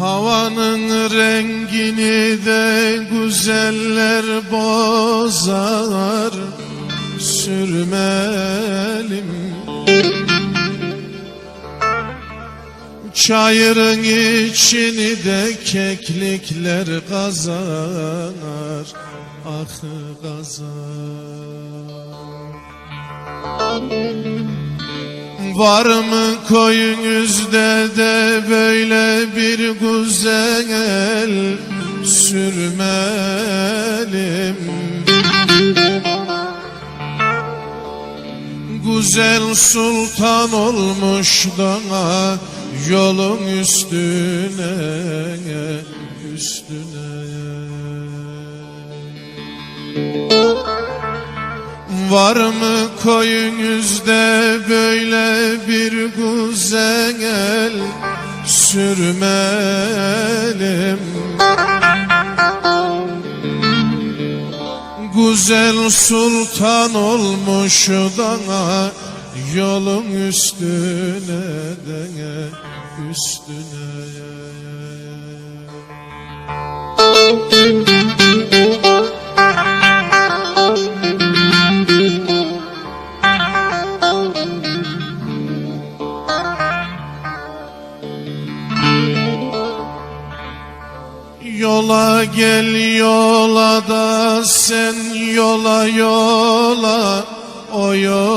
Havanın rengini de güzeller bozar. Sürmelim Çayırın içini de keklikler kazanır Ah kazanır Var mı koyunuzda de böyle bir güzel? Sürmelim. Güzel sultan olmuş da yolun üstüne üstüne. Var mı koyunuzda böyle bir güzel sürmelim. Güzel sultan olmuş da yolun üstüne de üstüne Yola gel yola da sen yola yola o yola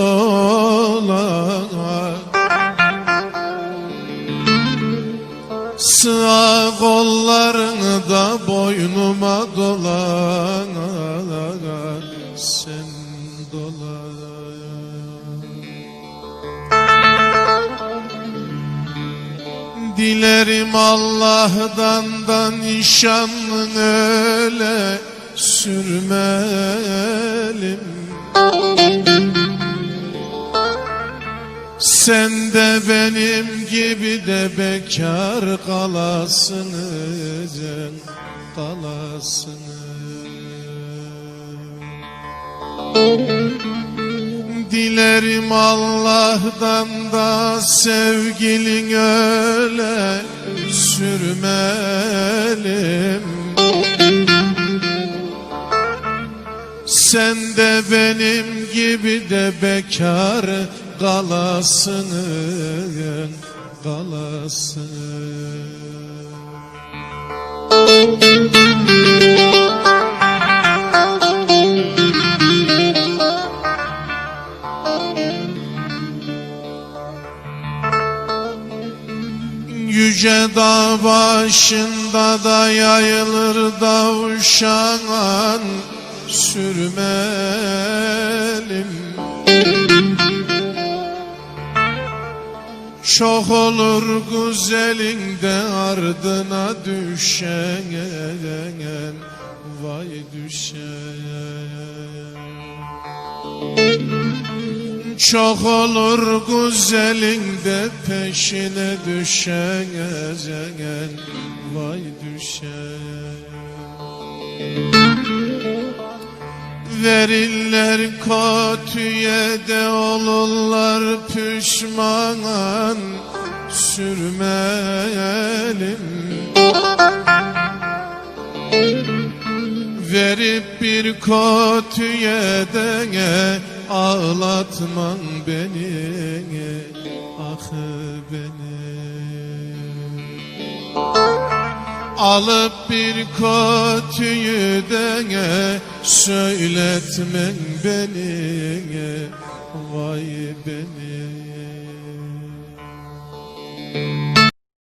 Dilerim Allah'tan da nişanlın öyle sürmelim Sen de benim gibi de bekar kalasınız Kalasınız Dilerim Allah'tan da sevgilin öyle sürmelim Sen de benim gibi de bekar kalasın kalasın Yüce dağ başında da yayılır davşan sürmelim. Çok olur güzelin de ardına düşen Vay düşen çok olur güzelin de peşine düşen Vay düşen. Verirler kötüye de olurlar pişman Sürmelim Verip bir kötüye de ağlatman beni Ah beni. Alıp bir kötüyü de söyletmen beni Vay beni